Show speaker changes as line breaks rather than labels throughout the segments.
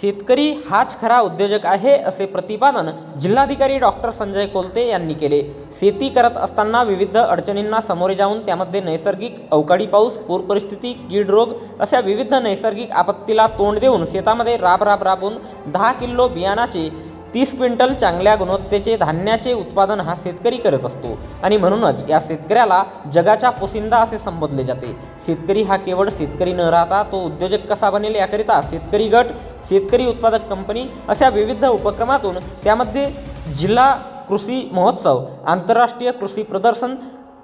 शेतकरी हाच खरा उद्योजक आहे असे प्रतिपादन जिल्हाधिकारी डॉक्टर संजय कोलते यांनी केले. शेती करत असताना विविध अडचणींना सामोरे जाऊन त्यामध्ये नैसर्गिक अवकाळी पाऊस पूर परिस्थिती कीड रोग अशा विविध नैसर्गिक आपत्तीला तोंड देऊन शेतामध्ये राब राब राबून दहा किलो बियाणाचे तीस क्विंटल चांगल्या गुणवत्तेचे धान्याचे उत्पादन हा शेतकरी करत असतो. आणि म्हणूनच या शेतकऱ्याला जगाच्या पोसिंदा असे संबोधले जाते. शेतकरी हा केवळ शेतकरी न राहता तो उद्योजक कसा बनेल याकरिता शेतकरी गट शेतकरी उत्पादक कंपनी अशा विविध उपक्रमातून त्यामध्ये जिल्हा कृषी महोत्सव आंतरराष्ट्रीय कृषी प्रदर्शन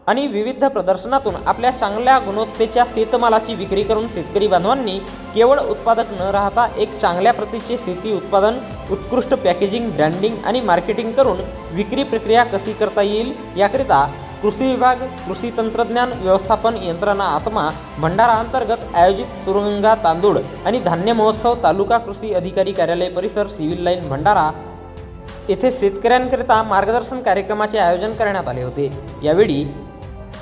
आणि विविध प्रदर्शनातून आपल्या चांगल्या गुणवत्तेच्या शेतमालाची विक्री करून शेतकरी बांधवांनी केवळ उत्पादक न राहता एक चांगल्या प्रतीचे शेती उत्पादन उत्कृष्ट पॅकेजिंग ब्रँडिंग आणि मार्केटिंग करून विक्री प्रक्रिया कशी करता येईल याकरिता कृषी विभाग कृषी तंत्रज्ञान व्यवस्थापन यंत्रणा आत्मा भंडारा अंतर्गत आयोजित सुरंगा तांदूळ आणि धान्य महोत्सव तालुका कृषी अधिकारी कार्यालय परिसर सिव्हिल लाईन भंडारा येथे शेतकऱ्यांकरिता मार्गदर्शन कार्यक्रमाचे आयोजन करण्यात आले होते. यावेळी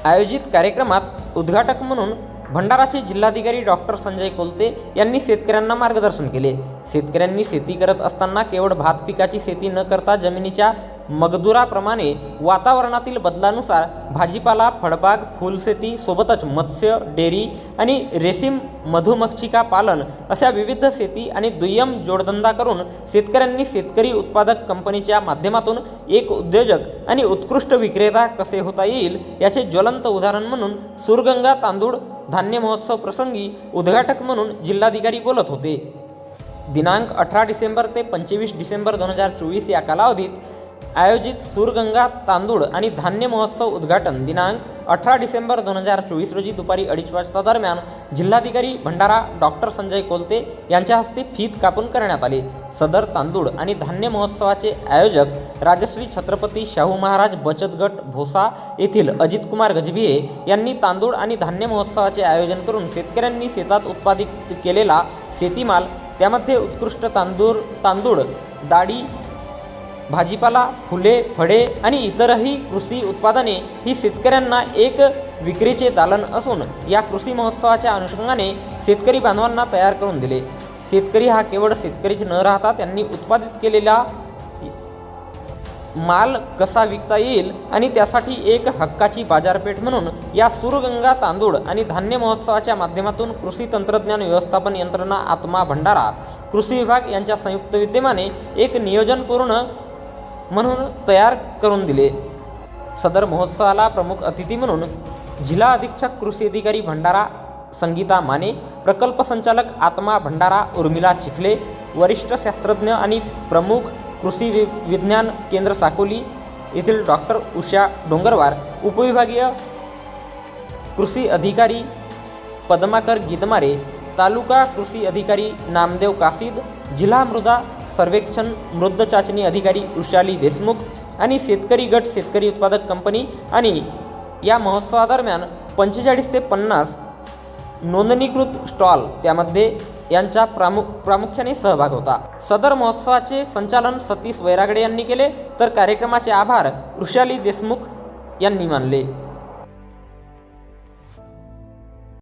आयोजित कार्यक्रमात उद्घाटक म्हणून भंडाराचे जिल्हाधिकारी डॉक्टर संजय कोलते यांनी शेतकऱ्यांना मार्गदर्शन केले. शेतकऱ्यांनी शेती करत असताना केवळ भात पिकाची शेती न करता जमिनीच्या मगदुराप्रमाणे वातावरणातील बदलानुसार भाजीपाला फळबाग फुलशेती सोबतच मत्स्य डेअरी आणि रेशीम मधुमक्षिका पालन अशा विविध शेती आणि दुय्यम जोडधंदा करून शेतकऱ्यांनी शेतकरी उत्पादक कंपनीच्या माध्यमातून एक उद्योजक आणि उत्कृष्ट विक्रेता कसे होता येईल याचे ज्वलंत उदाहरण म्हणून सुरगंगा तांदूळ धान्य महोत्सव प्रसंगी उद्घाटक म्हणून जिल्हाधिकारी बोलत होते. दिनांक अठरा डिसेंबर ते पंचवीस डिसेंबर दोन हजार चोवीस या कालावधीत आयोजित सूरगंगा तांदूळ आणि धान्य महोत्सव उद्घाटन दिनांक अठरा डिसेंबर दोन हजार चोवीस रोजी दुपारी अडीच वाजता दरम्यान जिल्हाधिकारी भंडारा डॉक्टर संजय कोलते यांच्या हस्ते फीत कापून करण्यात आले. सदर तांदूळ आणि धान्य महोत्सवाचे आयोजक राजश्री छत्रपती शाहू महाराज बचत गट भोसा येथील अजितकुमार गजभिये यांनी तांदूळ आणि धान्य महोत्सवाचे आयोजन करून शेतकऱ्यांनी शेतात उत्पादित केलेला शेतीमाल त्यामध्ये उत्कृष्ट तांदूळ तांदूळ डाळी भाजीपाला फुले फळे आणि इतरही कृषी उत्पादने ही शेतकऱ्यांना एक विक्रीचे दालन असून या कृषी महोत्सवाच्या अनुषंगाने शेतकरी बांधवांना तयार करून दिले. शेतकरी हा केवळ शेतकरीच न राहता त्यांनी उत्पादित केलेला माल कसा विकता येईल आणि त्यासाठी एक हक्काची बाजारपेठ म्हणून या सूरगंगा तांदूळ आणि धान्य महोत्सवाच्या माध्यमातून कृषी तंत्रज्ञान व्यवस्थापन यंत्रणा आत्मा भंडारा कृषी विभाग यांच्या संयुक्त विद्यमाने एक नियोजनपूर्ण म्हणून तयार करून दिले. सदर महोत्सवाला प्रमुख अतिथी म्हणून जिल्हा अधीक्षक कृषी अधिकारी भंडारा संगीता माने प्रकल्प संचालक आत्मा भंडारा उर्मिला चिखले वरिष्ठ शास्त्रज्ञ आणि प्रमुख कृषी वि विज्ञान केंद्र साकोली येथील डॉक्टर उषा डोंगरवार उपविभागीय कृषी अधिकारी पद्माकर गीतमारे तालुका कृषी अधिकारी नामदेव कासिद जिल्हा मृदा सर्वेक्षण मृद चाचणी अधिकारी वृषाली देशमुख आणि शेतकरी गट शेतकरी उत्पादक कंपनी आणि या महोत्सवादरम्यान पंचेचाळीस ते पन्नास नोंदणीकृत स्टॉल त्यामध्ये यांचा प्रामुख प्रामुख्याने सहभाग होता. सदर महोत्सवाचे संचालन सतीश वैरागडे यांनी केले तर कार्यक्रमाचे आभार वृषाली देशमुख यांनी मानले.